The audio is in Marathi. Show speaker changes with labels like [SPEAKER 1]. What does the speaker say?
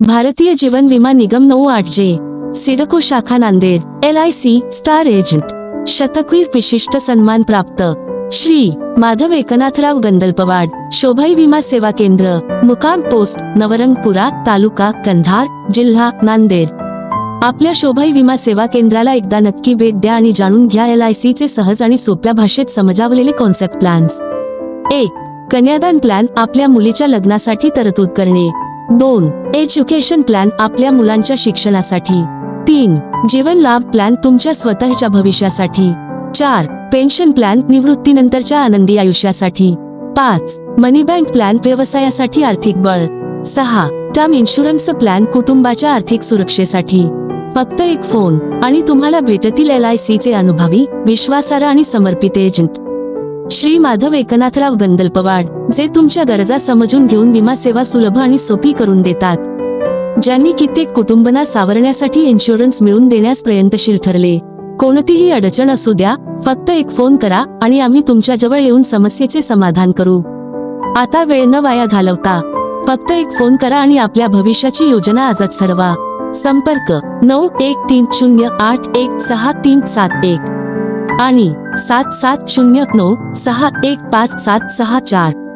[SPEAKER 1] भारतीय जीवन विमा निगम नऊ आठ जे सिडको शाखा Nanded L I C star agent. शतकवीर विशिष्ट सन्मान प्राप्त. श्री माधव एकनाथराव गंदलपवाड शोभाई विमा सेवा केंद्र मुकाम पोस्ट नवरंगपुरा तालुका कंधार जिल्हा नांदेड. आपल्या शोभाई विमा सेवा केंद्राला एकदा नक्की भेट द्या आणि जाणून घ्या एल आय सी चे सहज आणि सोप्या भाषेत समजावलेले कॉन्सेप्ट प्लॅन्स एक कन्यादान प्लॅन आपल्या मुलीच्या लग्नासाठी तरतूद करणे. दोन एज्युकेशन प्लॅन आपल्या मुलांच्या शिक्षणासाठी. तीन जीवन लाभ प्लॅन तुमच्या स्वतःच्या भविष्यासाठी. चार पेन्शन प्लॅन निवृत्तीनंतरच्या आनंदी आयुष्यासाठी. पाच मनी बँक प्लॅन व्यवसायासाठी आर्थिक बळ. सहा टर्म इन्शुरन्स प्लॅन कुटुंबाच्या आर्थिक सुरक्षेसाठी. फक्त एक फोन आणि तुम्हाला भेटतील एल आय सी चे अनुभवी विश्वासार्ह आणि समर्पित एजंट श्री माधव एकनाथराव गंदलपवाड जे तुमच्या गरजा समजून घेऊन विमा सेवा सुलभ आणि सोपी करून देतात. ज्यांनी कित्येक कुटुंबना सावरण्यासाठी इन्शुरन्स मिळवून देण्यास प्रयत्नशील ठरले. कोणतीही अडचण असू द्या फक्त एक फोन करा आणि आम्ही तुमच्या जवळ येऊन समस्येचे समाधान करू. आता वेळ न वाया घालवता फक्त एक फोन करा आणि आपल्या भविष्याची योजना आजच ठरवा. संपर्क नऊ एक तीन शून्य आठ एक सहा तीन सात एक. आणि सात सात शून्य नऊ सहा एक पाच सात सहा चार.